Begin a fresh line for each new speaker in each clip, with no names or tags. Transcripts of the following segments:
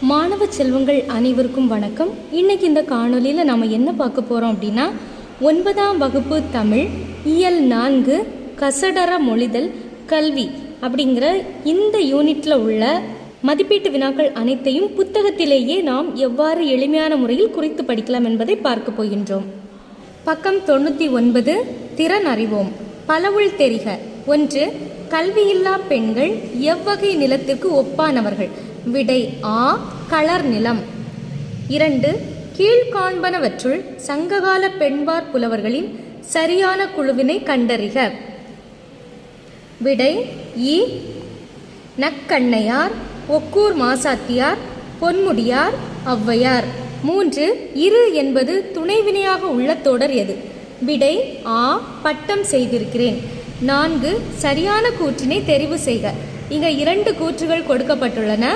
மாணவ செல்வங்கள் அனைவருக்கும் வணக்கம். இன்னைக்கு இந்த காணொளியில் நம்ம என்ன பார்க்க போகிறோம் அப்படின்னா ஒன்பதாம் வகுப்பு தமிழ் இயல் நான்கு கசடர மொழிதல் கல்வி அப்படிங்கிற இந்த யூனிட்டில் உள்ள மதிப்பீட்டு வினாக்கள் அனைத்தையும் புத்தகத்திலேயே நாம் எவ்வாறு எளிமையான முறையில் குறித்து படிக்கலாம் என்பதை பார்க்க போகின்றோம். பக்கம் தொண்ணூற்றி ஒன்பது திறன் அறிவோம். பலவுள் தெரிக. ஒன்று கல்வியில்லா பெண்கள் எவ்வகை நிலத்திற்கு ஒப்பானவர்கள். விடை ஆ களர் நிலம். இரண்டு கீழ்காண்பனவற்றுள் சங்ககால பெண்பார் புலவர்களின் சரியான குழுவினை கண்டறிக. விடை இ நக்கண்ணையார் ஒக்கூர் மாசாத்தியார் பொன்முடியார் ஔவையார். மூன்று இரு என்பது துணைவினையாக உள்ள தொடர் எது? விடை ஆ பட்டம் செய்திருக்கிறேன். நான்கு சரியான கூற்றினை தெரிவு செய்க. இங்கே இரண்டு கூற்றுகள் கொடுக்கப்பட்டுள்ளன.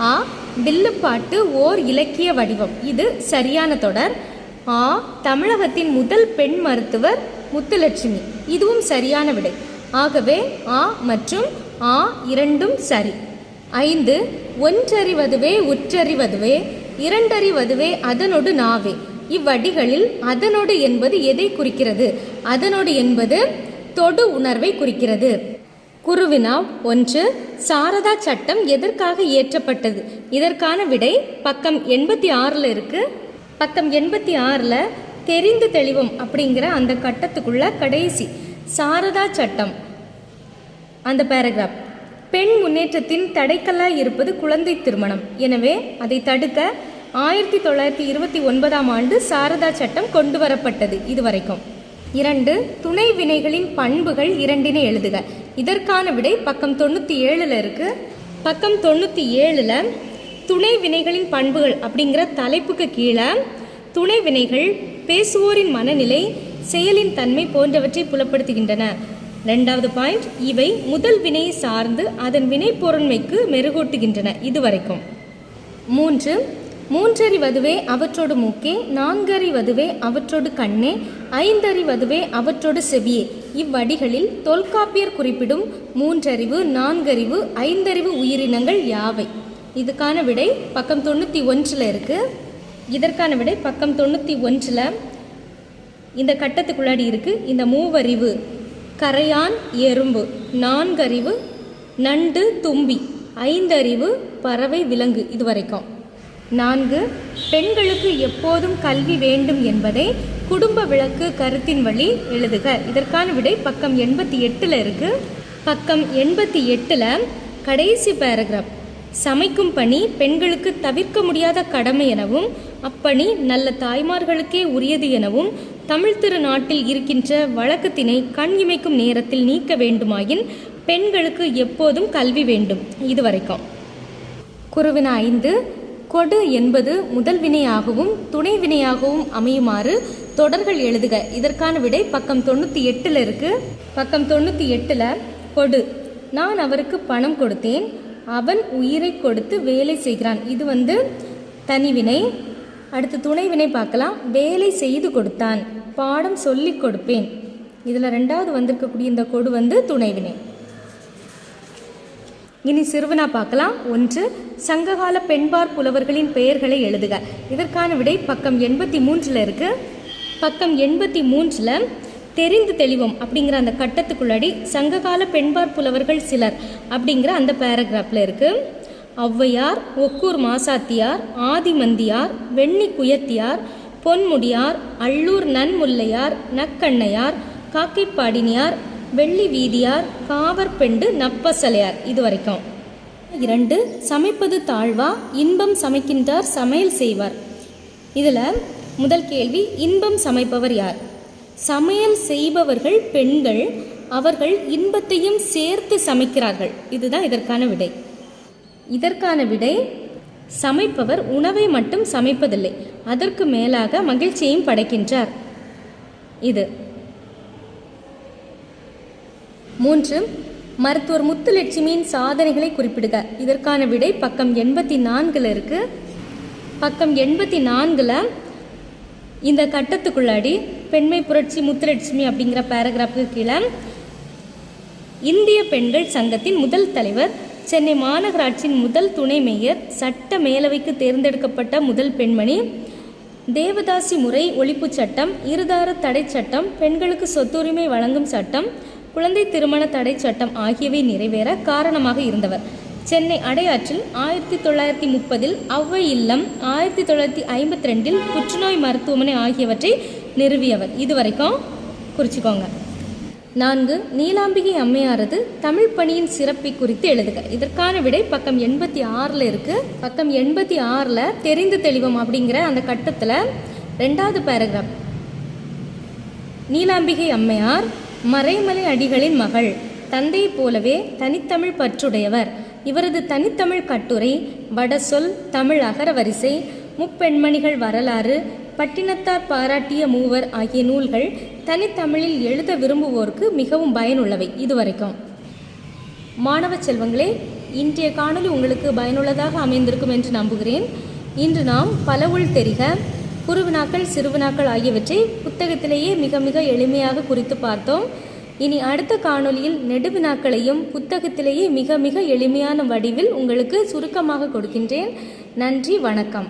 ஆ வில்லுப்பாட்டு ஓர் இலக்கிய வடிவம். இது சரியான தொடர். ஆ தமிழகத்தின் முதல் பெண் மருத்துவர் முத்துலட்சுமி. இதுவும் சரியான விடை. ஆகவே ஆ மற்றும் ஆ இரண்டும் சரி. ஐந்து ஒன்றறிவதுவே உற்றறிவதுவே இரண்டறிவதுவே அதனொடு நாவே. இவ்வடிகளில் அதனொடு என்பது எதை குறிக்கிறது? அதனொடு என்பது தொடு உணர்வை குறிக்கிறது. குருவினா ஒன்று சாரதா சட்டம் எதற்காக இயற்றப்பட்டது? இதற்கான விடை பக்கம் எண்பத்தி ஆறில் இருக்கு. பக்கம் எண்பத்தி ஆறில் தெரிந்து தெளிவம் அப்படிங்கிற அந்த கட்டத்துக்குள்ள கடைசி. சாரதா சட்டம். அந்த பேராகிராஃப் பெண் முன்னேற்றத்தின் தடைக்கல்லாய் இருப்பது குழந்தை திருமணம். எனவே அதை தடுக்க ஆயிரத்தி தொள்ளாயிரத்தி இருபத்தி ஒன்பதாம் ஆண்டு சாரதா சட்டம் கொண்டு வரப்பட்டது இதுவரைக்கும். இரண்டு துணை வினைகளின் பண்புகள் இரண்டினை எழுதுக. இதற்கான விடை பக்கம் தொண்ணூற்றி ஏழில் இருக்கு. பக்கம் தொண்ணூற்றி ஏழில் துணை வினைகளின் பண்புகள் அப்படிங்கிற தலைப்புக்கு கீழே துணை வினைகள் பேசுவோரின் மனநிலை செயலின் தன்மை போன்றவற்றை புலப்படுத்துகின்றன. ரெண்டாவது பாயிண்ட் இவை முதல் வினையை சார்ந்து அதன் வினை பொருண்மைக்கு மெருகூட்டுகின்றன இதுவரைக்கும். மூன்று மூன்றறிவதுவே அவற்றோடு மூக்கே நான்கறிவதுவே அவற்றோடு கண்ணே ஐந்தறிவதுவே அவற்றோடு செவியே. இவ்வடிகளில் தொல்காப்பியர் குறிப்பிடும் மூன்றறிவு நான்கறிவு ஐந்தறிவு உயிரினங்கள் யாவை? இதுக்கான விடை பக்கம் தொண்ணூற்றி ஒன்றில் இருக்கு. இதற்கான விடை பக்கம் தொண்ணூற்றி ஒன்றில் இந்த கட்டத்துக்குள்ளாடி இருக்குது இந்த மூவறிவு கரையான் எறும்பு. நான்கறிவு நண்டு தும்பி. ஐந்தறிவு பறவை விலங்கு இதுவரைக்கும். நான்கு பெண்களுக்கு எப்போதும் கல்வி வேண்டும் என்பதை குடும்ப விளக்கு கருத்தின் வழி எழுதுக. இதற்கான விடை பக்கம் எண்பத்தி எட்டில் இருக்குது பக்கம் எண்பத்தி எட்டில் கடைசி பேராகிராஃப் சமைக்கும் பணி பெண்களுக்கு தவிர்க்க முடியாத கடமை எனவும் அப்பணி நல்ல தாய்மார்களுக்கே உரியது எனவும் தமிழ் திருநாட்டில் இருக்கின்ற வழக்கத்தினை கண் இமைக்கும் நேரத்தில் நீக்க வேண்டுமாயின் பெண்களுக்கு எப்போதும் கல்வி வேண்டும். இதுவரைக்கும். குருவின ஐந்து கொடு என்பது முதல் வினையாகவும் துணை வினையாகவும் அமையுமாறு தொடர்கள் எழுதுக. இதற்கான விடை பக்கம் தொண்ணூற்றி எட்டில் இருக்கு. பக்கம் தொண்ணூற்றி எட்டில் கொடு. நான் அவருக்கு பணம் கொடுத்தேன். அவன் உயிரை கொடுத்து வேலை செய்கிறான். இது வந்து தனிவினை அடுத்து துணை வினை பார்க்கலாம். வேலை செய்து கொடுத்தான். பாடம் சொல்லி கொடுப்பேன். இதில் ரெண்டாவது வந்திருக்கக்கூடிய இந்த கொடு வந்து துணைவினை இனி சிறுவனா பார்க்கலாம். ஒன்று சங்ககால பெண்பார் புலவர்களின் பெயர்களை எழுதுக. இதற்கான விடை பக்கம் எண்பத்தி மூன்றில் இருக்கு. பக்கம் எண்பத்தி மூன்றில் தெரிந்து தெளிவோம் அப்படிங்கிற அந்த கட்டத்துக்குள்ளாடி சங்ககால பெண்பார் புலவர்கள் சிலர் அப்படிங்கிற அந்த பேராகிராஃபில் இருக்கு. ஔவையார் ஒக்கூர் மாசாத்தியார் ஆதிமந்தியார் வெண்ணி குயத்தியார் பொன்முடியார் அள்ளூர் நன்முல்லையார் நக்கண்ணையார் காக்கைப்பாடினியார் வெள்ளி வீதியார் காவற்பெண்டு நப்பசலையார் இது வரைக்கும் இரண்டு சமைப்பது தாழ்வா? இன்பம் சமைக்கின்றார் சமையல் செய்வார். இதில் முதல் கேள்வி இன்பம் சமைப்பவர் யார்? சமையல் செய்பவர்கள் பெண்கள் அவர்கள் இன்பத்தையும் சேர்த்து சமைக்கிறார்கள். இதுதான் இதற்கான விடை. இதற்கான விடை சமைப்பவர் உணவை மட்டும் சமைப்பதில்லை அதற்கு மேலாக மகிழ்ச்சியையும் படைக்கின்றார். இது. மூன்று மருத்துவர் முத்துலட்சுமியின் சாதனைகளை குறிப்பிடுக. இதற்கான விடை பக்கம் எண்பத்தி நான்கில் இருக்கு. பக்கம் எண்பத்தி நான்கில் இந்த கட்டத்துக்குள்ளாடி பெண்மை புரட்சி முத்துலட்சுமி அப்படிங்கிற பேராகிராஃபுக்கு கீழே இந்திய பெண்கள் சங்கத்தின் முதல் தலைவர் சென்னை மாநகராட்சியின் முதல் துணை மேயர் சட்ட மேலவைக்கு தேர்ந்தெடுக்கப்பட்ட முதல் பெண்மணி தேவதாசி முறை ஒழிப்புச் சட்டம் இருதார தடை சட்டம் பெண்களுக்கு சொத்துரிமை வழங்கும் சட்டம் குழந்தை திருமண தடை சட்டம் ஆகியவை நிறைவேற காரணமாக இருந்தவர். சென்னை அடையாற்றில் ஆயிரத்தி தொள்ளாயிரத்தி முப்பதில் அவ்வை இல்லம் ஆயிரத்தி தொள்ளாயிரத்தி ஐம்பத்தி ரெண்டில் புற்றுநோய் மருத்துவமனை ஆகியவற்றை நிறுவியவர். இதுவரைக்கும் குறிச்சிக்கோங்க. நான்கு நீலாம்பிகை அம்மையாரது தமிழ் பணியின் சிறப்பை குறித்து எழுதுக. இதற்கான விடை பக்கம் எண்பத்தி ஆறில் இருக்கு. பக்கம் எண்பத்தி ஆறில் தெரிந்து தெளிவம் அப்படிங்கிற அந்த கட்டத்தில் ரெண்டாவது பேராகிராஃப் நீலாம்பிகை அம்மையார் மறைமலை அடிகளின் மகள். தந்தையைப் போலவே தனித்தமிழ் பற்றுடையவர். இவரது தனித்தமிழ் கட்டுரை வடசொல் தமிழ் அகர வரிசை முப்பெண்மணிகள் வரலாறு பட்டினத்தார் பாராட்டிய மூவர் ஆகிய நூல்கள் தனித்தமிழில் எழுத விரும்புவோருக்கு மிகவும் பயனுள்ளவை இதுவரைக்கும். மாணவ செல்வங்களே இன்றைய காணொளி உங்களுக்கு பயனுள்ளதாக அமைந்திருக்கும் என்று நம்புகிறேன். இன்று நாம் பல உள் தெரிக குறுவினாக்கள் சிறுவினாக்கள் ஆகியவற்றை புத்தகத்திலேயே மிக மிக எளிமையாக குறித்து பார்த்தோம். இனி அடுத்த காணொலியில் நெடுவினாக்களையும் புத்தகத்திலேயே மிக மிக எளிமையான வடிவில் உங்களுக்கு சுருக்கமாக கொடுக்கின்றேன். நன்றி வணக்கம்.